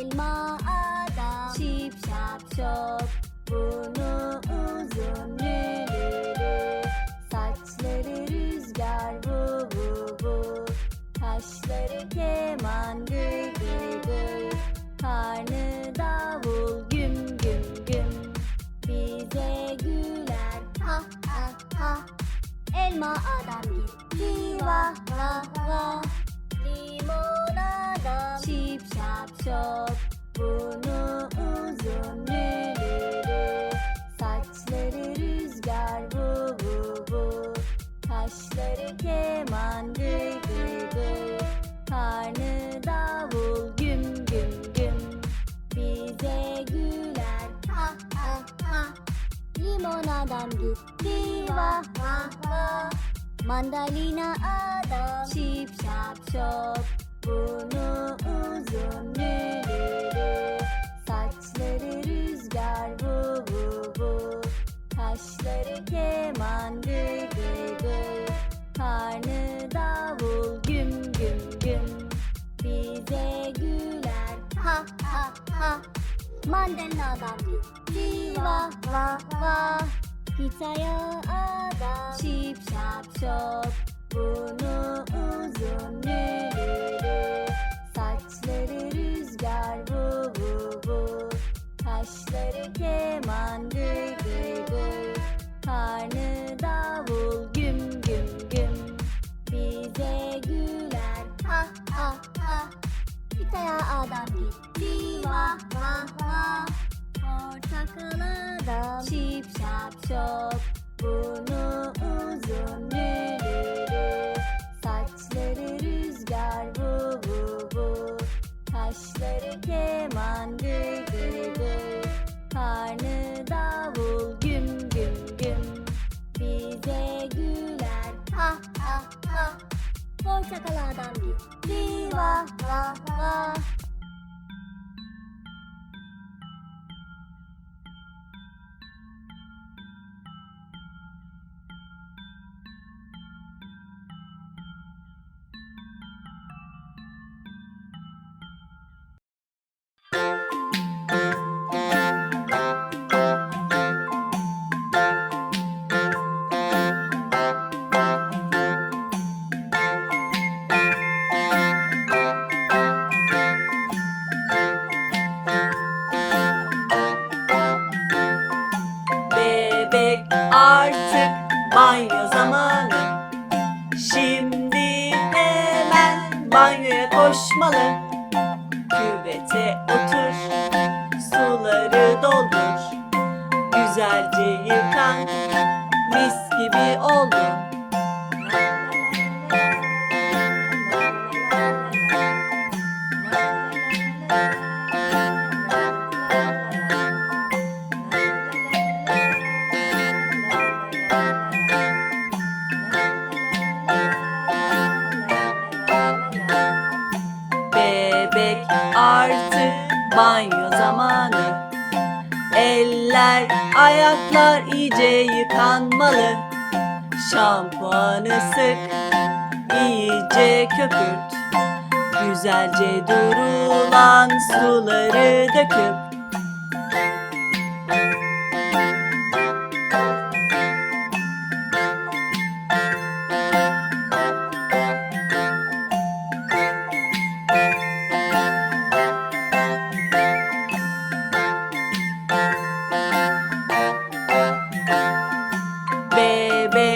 Elma adam Şip şap şop Burnu vah vah vah Mandalina adam. Şip şap şop. Burnu uzun lülülü Saçları rüzgar vu vu vu. Kaşları keman gıy gıy gıy Karnı davul güm güm güm. Bize güler. Ha ha ha. Mandalina adam. Gitti vah vah Pitaya adam. Şip şap şop. Burnu uzun lülülü Saçları rüzgar vu vu vu Kaşları keman gıy gıy gıy Karnı davul güm güm güm. Bize güler. Ha ha ha Pitaya adam gitti. Vah vah vah. Portakal adam şip şap şop Burnu uzun lülülü Saçları rüzgar vu vu vu Kaşları keman gıy gıy gıy Karnı davul güm güm güm. Bize güler. Ha ha ha Portakal adam gitti vah vah koşmalı Küvete otur. Suları doldur. Güzelce yıkan Mis gibi oldun artık banyo zamanı. Eller, ayaklar iyice yıkanmalı. Şampuanı sık, iyice köpürt. Güzelce durulan suları döküp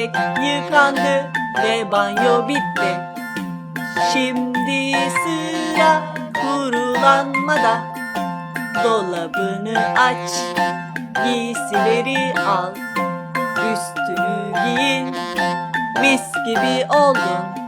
Bebek yıkandı ve banyo bitti. Şimdi sıra kurulanmada. Dolabını aç, giysileri al. Üstünü giyin, mis gibi oldun.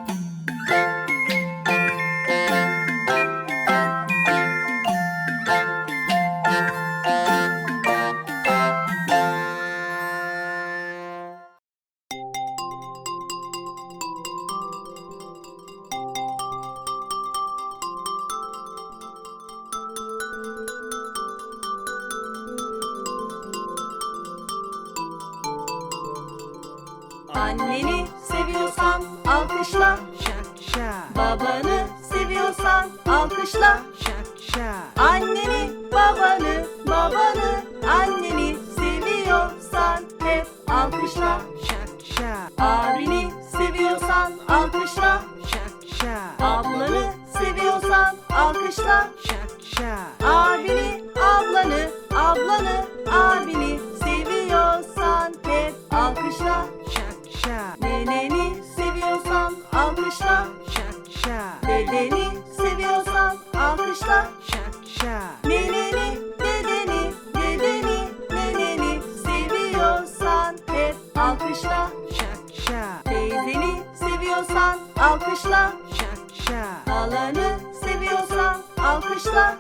Anneni seviyorsan alkışla. Şak şak Babanı seviyorsan alkışla. şak şak Anneni, babanı, babanı, anneni seviyorsan hep alkışla. Abini seviyorsan alkışla. Ablanı seviyorsan alkışla. Abini, ablanı, ablanı, abini seviyorsan hep alkışla. Neneni seviyorsan alkışla. Dedeni seviyorsan alkışla. Neneni, dedeni, dedeni, neneni seviyorsan hep alkışla. Teyzeni seviyorsan alkışla. Halanı seviyorsan alkışla.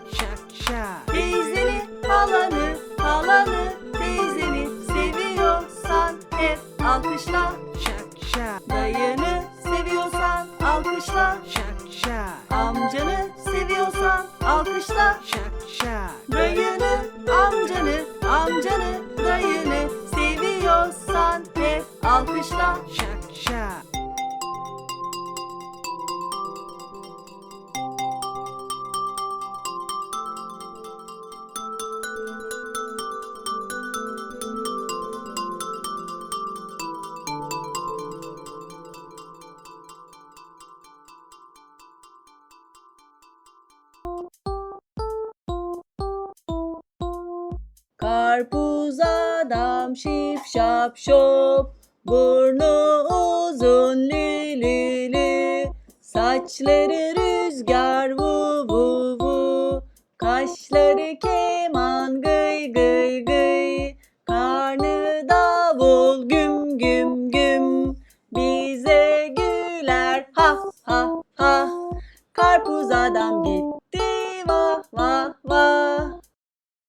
Teyzeni, halanı, halanı, alkışla. Dayını seviyorsan alkışla. Amcanı seviyorsan alkışla. Dayını, amcanı, amcanı, dayını seviyorsan hep alkışla. Karpuz adam şip şap şop Burnu uzun lü lü lü Saçları rüzgar vu vu vu Kaşları keman gıy gıy gıy